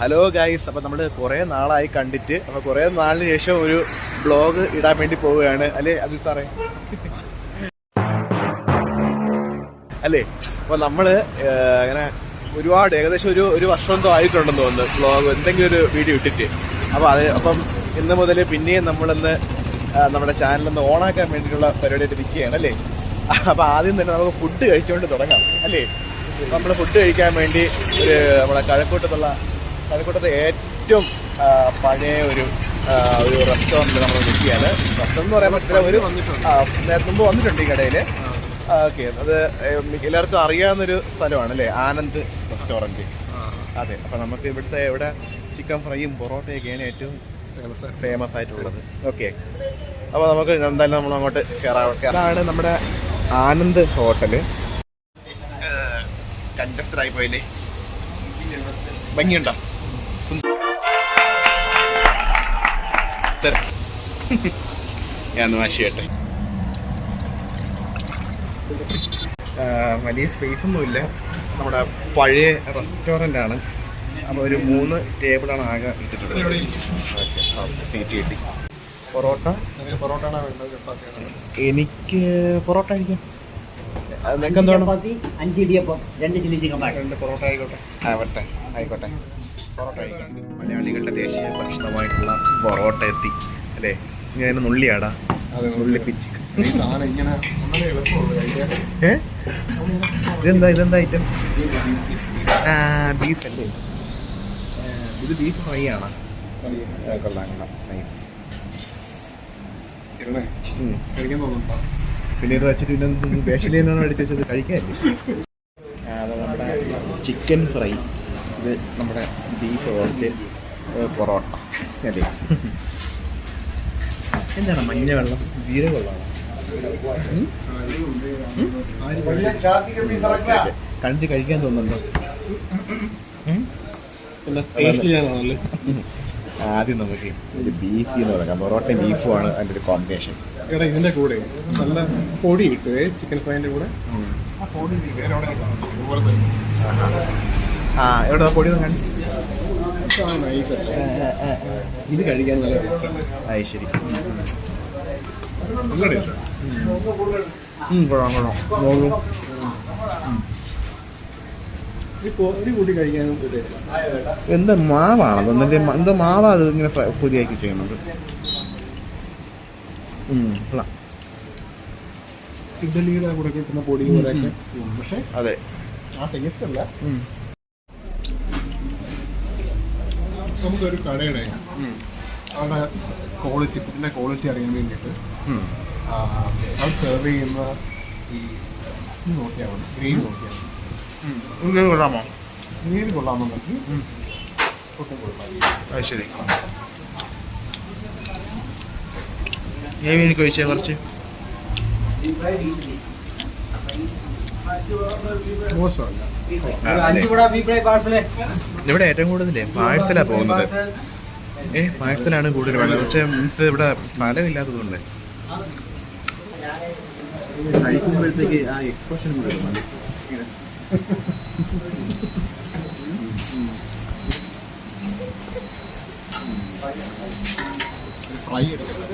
Hello guys അപ്പോൾ നമ്മൾ കുറേ നാളായി കണ്ടിട്ട് അപ്പോൾ കുറേ നാളിന് ശേഷം ഒരു ബ്ലോഗ് ഇടാൻ വേണ്ടി പോവുകയാണ്. അല്ലേ അജിത് സാറേ? അല്ലേ അപ്പോൾ നമ്മൾ അങ്ങനെ ഒരുപാട് ഏകദേശം ഒരു ഒരു വർഷം എന്തോ ആയിട്ടുണ്ടെന്ന് തോന്നുന്നു ബ്ലോഗ് എന്തെങ്കിലും ഒരു വീഡിയോ ഇട്ടിട്ട്. അപ്പോൾ അത് അപ്പം ഇന്ന് മുതൽ പിന്നെയും നമ്മളിന്ന് നമ്മുടെ ചാനലൊന്ന് ഓണാക്കാൻ വേണ്ടിയിട്ടുള്ള പരിപാടിയായിട്ട് നിൽക്കുകയാണ് അല്ലേ? അപ്പോൾ ആദ്യം തന്നെ നമുക്ക് ഫുഡ് കഴിച്ചുകൊണ്ട് തുടങ്ങാം അല്ലേ? നമ്മൾ ഫുഡ് കഴിക്കാൻ വേണ്ടി നമ്മുടെ കഴക്കൂട്ടത്തുള്ള കഴക്കൂട്ടത്തെ ഏറ്റവും പഴയ ഒരു ഒരു റെസ്റ്റോറന്റ് നമ്മൾ നിൽക്കുകയാണ് റെസ്റ്റോറന്റ് എന്ന് പറയാൻ പറ്റില്ല ഒരു മുമ്പ് വന്നിട്ടുണ്ട് ഈ കടയിൽ ഓക്കെ അത് എല്ലാവർക്കും അറിയാവുന്നൊരു സ്ഥലമാണ് അല്ലേ? ആനന്ദ് റെസ്റ്റോറന്റ് അതെ അപ്പം നമുക്ക് ഇവിടുത്തെ ഇവിടെ ചിക്കൻ ഫ്രൈയും പൊറോട്ടയൊക്കെയാണ് ഏറ്റവും ഫേമസ് ആയിട്ടുള്ളത്. ഓക്കെ അപ്പോൾ നമുക്ക് എന്തായാലും നമ്മൾ അങ്ങോട്ട് കയറാം അതാണ് നമ്മുടെ ആനന്ദ് ഹോട്ടൽ. കഞ്ചസ്റ്റഡ് ആയി പോയില്ലേ? ഭംഗിയുണ്ടോ? തരാം. ഞാൻ വലിയ സ്പേസ് ഒന്നുമില്ല നമ്മുടെ പഴയ റെസ്റ്റോറന്റ് ആണ്. അപ്പോൾ ഒരു മൂന്ന് ടേബിളാണ് ആകെ ഇട്ടിട്ടുള്ളത്. സീറ്റ് കിട്ടി. പൊറോട്ട? പൊറോട്ട എനിക്ക് പൊറോട്ട കഴിക്കാം അത് നിനക്ക് എന്താണ് അഞ്ച് ഇടിയപ്പം രണ്ട് ചില്ലി ചിക്കൻ രണ്ട് പൊറോട്ട ആയിക്കോട്ടെ. ആവട്ടെ ആയിക്കോട്ടെ. മലയാളികളുടെ ദേശീയ ഭക്ഷണമായിട്ടുള്ള പൊറോട്ട എത്തി. അല്ലേ? ഞാൻ നുള്ളിയാടാ. അതെ നുള്ളിപ്പിച്ച് ഇതെന്താ ഇതെന്താ ഐറ്റം ബീഫ് അല്ലേ? ഇത് ബീഫ് ഫ്രൈ ആണ്? പിന്നെ ഇത് വെച്ചിട്ട് പിന്നെ സ്പെഷ്യലി അടിച്ചു വെച്ചത്? കഴിക്കാല്ലേ നമ്മുടെ ചിക്കൻ ഫ്രൈ ഇത് നമ്മുടെ ബീഫ് റോസ്റ്റ് പൊറോട്ട. അല്ലേ? എന്താണ് മഞ്ഞ വെള്ളം? ജീരകമുള്ളതാണ് കണ്ടിട്ട് കഴിക്കാൻ തോന്നുന്നുണ്ടോ? ആദ്യം നമുക്ക് ഒരു ബീഫ് എന്ന് പറയാം പൊറോട്ട ബീഫും ആണ് അതിന്റെ ഒരു കോമ്പിനേഷൻ എടാ ഇതിന്റെ കൂടെ നല്ല പൊടി കിട്ടുവേ ചിക്കൻ ഫ്രൈന്റെ കൂടെ. ആ പൊടി തന്നെ ആ എവിടെ പൊടി ഒന്ന് കാണിച്ചു ഇത് കഴിക്കാൻ നല്ല ടേസ്റ്റാണ് അത് ശരി. നല്ല ടേസ്റ്റാണ് കൊള്ളാം കൊള്ളാം. ഒരു എന്താ മാവാണത് എന്നിട്ട് എന്താ മാവാ അത് ഇങ്ങനെ പൊടിയാക്കി ചെയ്യുന്നത്. ഇഡലിയുടെ കൂടെ കിട്ടുന്ന പൊടി പോലെയൊക്കെ പക്ഷെ അതെ. ആ ടേസ്റ്റ് അല്ല. നമുക്കൊരു കടയുടെ അവിടെ ക്വാളിറ്റി ഫുഡിന്റെ ക്വാളിറ്റി അറിയാൻ വേണ്ടിയിട്ട് അത് സെർവ് ചെയ്യുന്ന ഈ നോക്കിയാൽ മതി ഗ്രീൻ നോക്കിയാൽ മതി. ഗ്രീൻ കൊള്ളാമോ? ഗ്രീൻ കൊള്ളാമെന്നുണ്ടെങ്കിൽ നോക്കി ഒട്ടും കൊള്ളാം. ശരി. എനിക്ക് കുറച്ച്? മോശമല്ല. ഇവിടെ ഏറ്റവും കൂടുതലേ? പാഴ്സലാ പോകുന്നത്. ഏഹ് പാഴ്സലാണ് കൂടുതൽ വേണ്ടത്. പക്ഷെ മീൻസ് ഇവിടെ സ്ഥലമില്ലാത്തതുകൊണ്ട്. കഴിക്കുമ്പോഴത്തേക്ക് ആ എക്സ്പ്രഷൻ കൂടെ ഫ്രൈ എടുക്കണം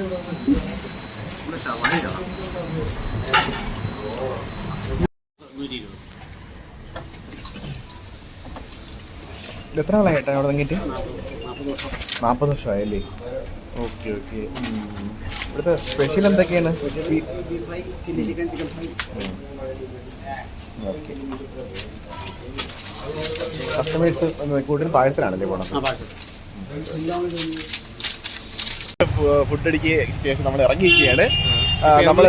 എത്ര ആളായിട്ടാ അവിടെ തുടങ്ങിയിട്ട് നാൽപ്പത് വർഷമായല്ലേ? Okay okay. ഇവിടുത്തെ സ്പെഷ്യൽ എന്തൊക്കെയാണ്? ഓക്കെ. കസ്റ്റമേഴ്സ് കൂടുതൽ പാഴ്സലാണല്ലേ പാർസൽ ഫുഡ് അടിക്ക് ശേഷം നമ്മൾ ഇറങ്ങിയിരിക്കുകയാണ്. നമ്മൾ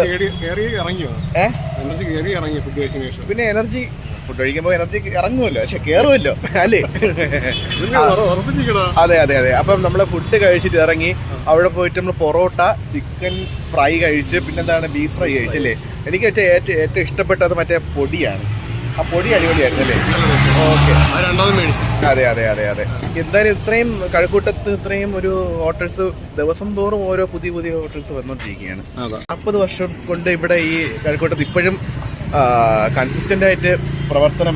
ഇറങ്ങിയോ? ഏ? എനർജി കയറി ഇറങ്ങി ഫുഡ് കഴിച്ചതിന് ശേഷം പിന്നെ എനർജി ഫുഡ് കഴിക്കുമ്പോൾ എനർജി ഇറങ്ങുമല്ലോ. പക്ഷെ കേറുമല്ലോ. അല്ലേ? അതെ അതെ അതെ. അപ്പം നമ്മൾ ഫുഡ് കഴിച്ചിട്ട് ഇറങ്ങി അവിടെ പോയിട്ട് നമ്മൾ പൊറോട്ട ചിക്കൻ ഫ്രൈ കഴിച്ച് പിന്നെന്താണ് ബീഫ് ഫ്രൈ കഴിച്ചല്ലേ എനിക്ക് ഏറ്റവും ഏറ്റവും ഇഷ്ടപ്പെട്ടത് മറ്റേ പൊടിയാണ്. ആ പൊടി അടിപൊളിയായിരുന്നു അല്ലേ? ഓക്കെ. അതെ അതെ അതെ അതെ. എന്തായാലും ഇത്രയും കഴക്കൂട്ടത്ത് ഇത്രയും ഒരു ഹോട്ടൽസ് ദിവസം തോറും ഓരോ പുതിയ പുതിയ ഹോട്ടൽസ് വന്നുകൊണ്ടിരിക്കുകയാണ് അതാ. നാൽപ്പത് വർഷം കൊണ്ട് ഇവിടെ ഈ കഴക്കൂട്ടത്ത് ഇപ്പോഴും കൺസിസ്റ്റന്റ് ആയിട്ട് പ്രവർത്തനം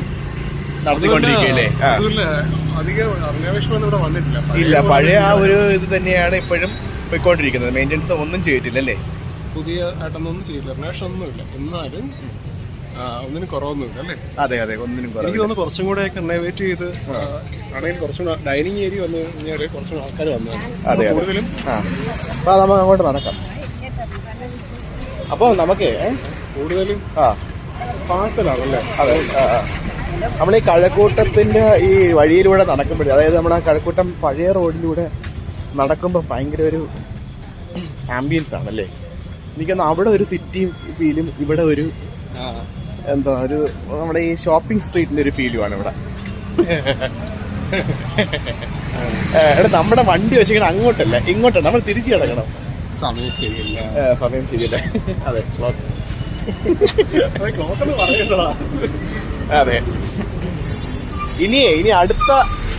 നടത്തിക്കൊണ്ടിരിക്കുകയല്ലേ? ഇല്ല പഴയ ആ ഒരു ഇത് തന്നെയാണ് ഇപ്പോഴും പോയിക്കൊണ്ടിരിക്കുന്നത്. മെയിന്റെനൻസ് ഒന്നും ചെയ്തിട്ടില്ല അല്ലേ പുതിയ ആയിട്ടൊന്നും ചെയ്യില്ല അന്വേഷണം ഒന്നുമില്ല. എന്നാലും ഒന്നിനും കുറവൊന്നുമില്ല അല്ലേ? അതെ അതെ ഒന്നിനും എനിക്ക് കുറവില്ല. തോന്നുന്നു കുറച്ചും കൂടെ കണ്ണേവേറ്റ് ചെയ്ത് ആണെങ്കിൽ കുറച്ചും കൂടെ ഡൈനിങ് ഏരിയ വന്നു കഴിഞ്ഞാൽ കുറച്ചും ആൾക്കാർ വന്നു അതെ കൂടുതലും ആ. അപ്പോൾ നമുക്ക് അങ്ങോട്ട് നടക്കാം. അപ്പോൾ നമുക്ക് കൂടുതലും ആ. പാഴ്സലാണല്ലേ? അതെ നമ്മൾ ഈ കഴക്കൂട്ടത്തിന്റെ ഈ വഴിയിലൂടെ നടക്കുമ്പോഴേ അതായത് നമ്മുടെ കഴക്കൂട്ടം പഴയ റോഡിലൂടെ നടക്കുമ്പോൾ ഭയങ്കര ഒരു ആംബിയൻസ് ആണല്ലേ എനിക്കൊന്ന് അവിടെ ഒരു സിറ്റി ഫീലും ഇവിടെ ഒരു എന്താ ഒരു നമ്മുടെ ഈ ഷോപ്പിംഗ് സ്ട്രീറ്റിന്റെ ഒരു ഫീലും ആണ് ഇവിടെ. എടാ നമ്മുടെ വണ്ടി വെച്ചിങ്ങനെ അങ്ങോട്ടല്ല? ഇങ്ങോട്ടല്ല നമ്മൾ തിരിച്ചു കിടക്കണം. സമയം ശരിയല്ല. സമയം ശരിയല്ല. അതെ പറയണ്ടടാ അതെ. ഇനി ഇനി അടുത്ത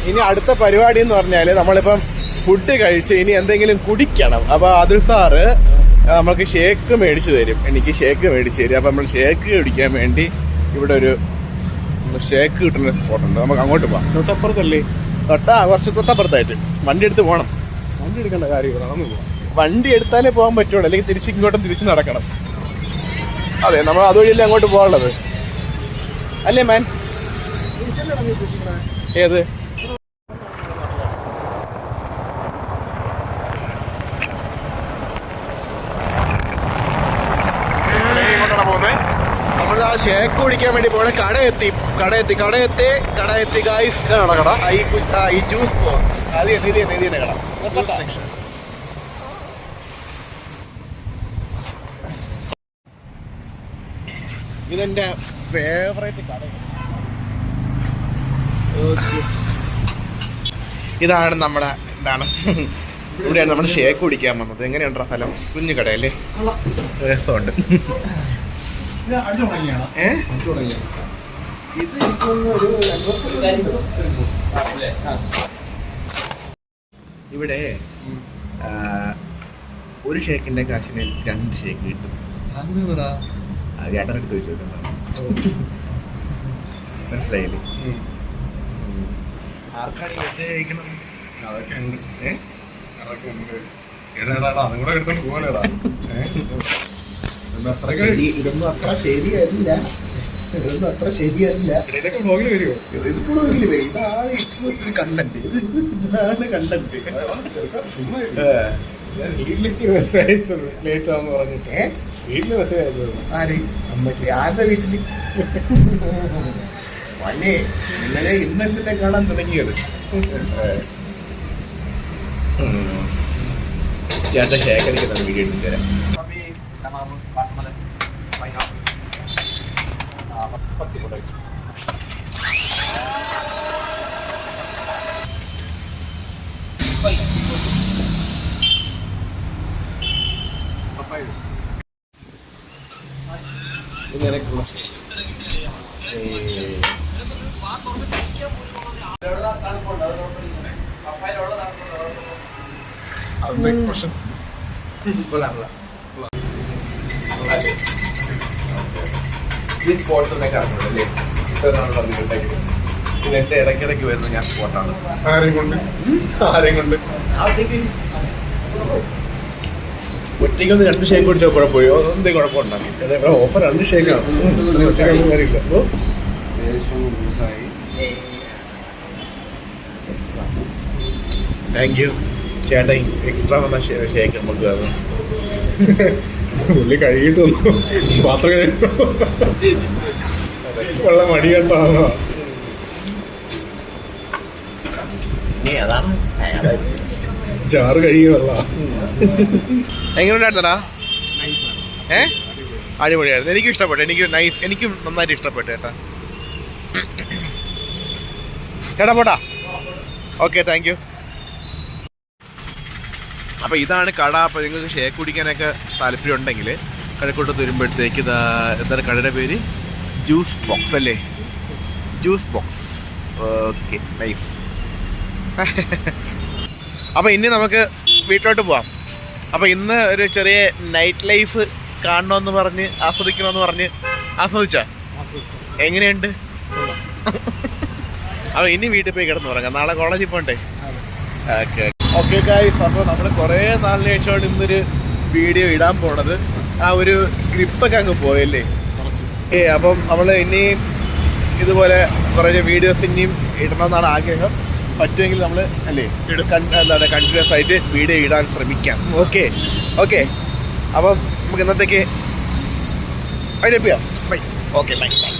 ഇനി അടുത്ത പരിപാടി എന്ന് പറഞ്ഞാൽ നമ്മളിപ്പം ഫുഡ് കഴിച്ച് ഇനി എന്തെങ്കിലും കുടിക്കണം. അപ്പൊ അതിൽ സാറ് നമ്മൾക്ക് ഷേക്ക് മേടിച്ചു തരും. എനിക്ക് ഷേക്ക് മേടിച്ചു തരും. അപ്പൊ നമ്മൾ ഷേക്ക് കുടിക്കാൻ വേണ്ടി ഇവിടെ ഒരു ഷേക്ക് കിട്ടുന്ന സ്പോട്ട് ഉണ്ട്. നമുക്ക് അങ്ങോട്ട് പോവാം. തൊട്ടപ്പുറത്തല്ലേ? തൊട്ടാ കുറച്ച് തൊട്ടപ്പുറത്തായിട്ട്. വണ്ടി എടുത്ത് പോകണം വണ്ടി എടുക്കേണ്ട കാര്യം ഇവിടെ പോവാം. വണ്ടി എടുത്താലേ പോകാൻ പറ്റുള്ളൂ. അല്ലെങ്കിൽ തിരിച്ച് ഇങ്ങോട്ടും തിരിച്ച് നടക്കണം. അതെ നമ്മൾ അതുവഴിയല്ലേ അങ്ങോട്ട് പോകാനുള്ളത്? അല്ലേ മാൻ? ഏത്? ഷേക്ക് കുടിക്കാൻ വേണ്ടി പോണ കട എത്തി കട എത്തി കട എത്തി കട. എത്തി ഗായ്സ് കട ആ, ജ്യൂസ് ബോക്സ് അത് എന്തിനാ ഇത് കട. ഇതെന്റെ ഫേവറേറ്റ് കട ഇതാണ് നമ്മുടെ എന്താണ് ഇവിടെയാണ് നമ്മുടെ ഷേക്ക് കുടിക്കാൻ വന്നത്. എങ്ങനെയുണ്ടോ സ്ഥലം കുഞ്ഞു കടയല്ലേ? രസമുണ്ട്. ഇവിടെ ഒരു ഷേക്കിന്റെ കാശിന് രണ്ട് ഷേക്ക് കിട്ടും. ചേട്ടനടുത്ത് ചോദിച്ചു മനസ്സിലായില്ലേ. ആർക്കാണ് മെസ്സേജ് അയക്കണം അതൊക്കെ ഉണ്ട്. ഏ? അതൊക്കെ ഉണ്ട്. ഏതാടാ? അതും കൂടെ എടുത്തോണ്ട് പോകാനേടാ അത്ര ശരി- ഇതൊന്നും അത്ര ശരിയല്ല ഇതൊന്നും അത്ര ശരിയല്ല ഇതൊക്കെ വ്ളോഗിൽ വരുമോ ഇത് കൂടെ ഇല്ലേ? ഇതാണ് കണ്ടന്റ് ഇതാണ് കണ്ടന്റ് വീട്ടിലേക്ക് മെസ്സേജ് അയച്ചത് ലേറ്റ് ആണെന്ന് പറഞ്ഞിട്ട്. ഏ? വീട്ടിൽ മെസ്സേജ് അയച്ചത് ആര്? അമ്മയ്ക്ക് ആരുടെ വീട്ടിൽ? വല്ലേ ഇന്നലെ ഇന്നലെ കാണാൻ തുടങ്ങിയത്. ചേട്ടൻ ഷേക്കടിക്കുന്ന വീഡിയോ എടുത്തു തരാം. ഇങ്ങനെയൊക്കെയുള്ള ഏ, എക്സ്പ്രഷൻ അറിഞ്ഞല്ലേ ഇതാണ് പറഞ്ഞിട്ടുണ്ടെങ്കിൽ ഇത് എന്റെ ഇടയ്ക്കിടയ്ക്ക് വരുന്ന ഞാൻ സ്പോട്ടാണ് ആരെയും കൊണ്ട് ആരെയും കൊണ്ട് ഒറ്റയ്ക്കൊന്ന് രണ്ട് ഷേക്ക് കുടിച്ചാൽ കുഴപ്പമില്ല. എന്തെങ്കിലും കുഴപ്പമുണ്ടാകും ഓഫർ രണ്ട് ഷേക്കാണ് ഒറ്റയ്ക്കൊന്നും കാര്യമില്ല താങ്ക് യു ചേട്ടാ എക്സ്ട്രാ വന്ന ഷേക്ക് നമുക്ക് തന്നു പുള്ളി കഴുകിയിട്ട് വന്നു പാത്രം കഴിഞ്ഞു വെള്ളം മടി കേട്ടോ. ചാറ് കഴുകിയ വെള്ളം. എങ്ങനെയുണ്ടായിരുന്നടാ? ഏ? അടിപൊളിയായിരുന്നു. എനിക്കും ഇഷ്ടപ്പെട്ടു. എനിക്ക് നൈസ് എനിക്കും നന്നായിട്ട് ഇഷ്ടപ്പെട്ടു ചേട്ടാ. ചേട്ടാ പോട്ടാ ഓക്കെ താങ്ക് യു അപ്പോൾ ഇതാണ് കട. അപ്പോൾ നിങ്ങൾക്ക് ഷേക്ക് കുടിക്കാനൊക്കെ താല്പര്യം ഉണ്ടെങ്കിൽ കഴക്കൂട്ടത്ത് വരുമ്പോഴത്തേക്ക് ഇതാ എന്താണ് കടയുടെ പേര്? ജ്യൂസ് ബോക്സ് അല്ലേ? ജ്യൂസ് ബോക്സ് ഓക്കെ നൈസ് അപ്പോൾ ഇനി നമുക്ക് വീട്ടിലോട്ട് പോവാം. അപ്പോൾ ഇന്ന് ഒരു ചെറിയ നൈറ്റ് ലൈഫ് കാണണമെന്ന് പറഞ്ഞ് ആസ്വദിക്കണമെന്ന് പറഞ്ഞ് ആസ്വദിച്ചാ? എങ്ങനെയുണ്ട്? അപ്പൊ ഇനി വീട്ടിൽ പോയി കിടന്നുറങ്ങാം നാളെ കോളേജിൽ പോകണ്ടേ ഓക്കെ ഓക്കെ ഗായ്സ് അപ്പോൾ നമ്മൾ കുറേ നാളിന് ശേഷമാണ് ഇന്നൊരു വീഡിയോ ഇടാൻ പോണത്. ആ ഒരു ഗ്രിപ്പൊക്കെ അങ്ങ് പോയല്ലേ? ഏ അപ്പം നമ്മൾ ഇനിയും ഇതുപോലെ കുറേ വീഡിയോസ് ഇനിയും ഇടണമെന്നാണ് ആഗ്രഹം. പറ്റുമെങ്കിൽ നമ്മൾ അല്ലേ എന്താണ് കണ്ടിന്യൂസ് ആയിട്ട് വീഡിയോ ഇടാൻ ശ്രമിക്കാം. ഓക്കെ ഓക്കെ അപ്പം നമുക്ക് ഇന്നത്തേക്ക് bye bye okay bye bye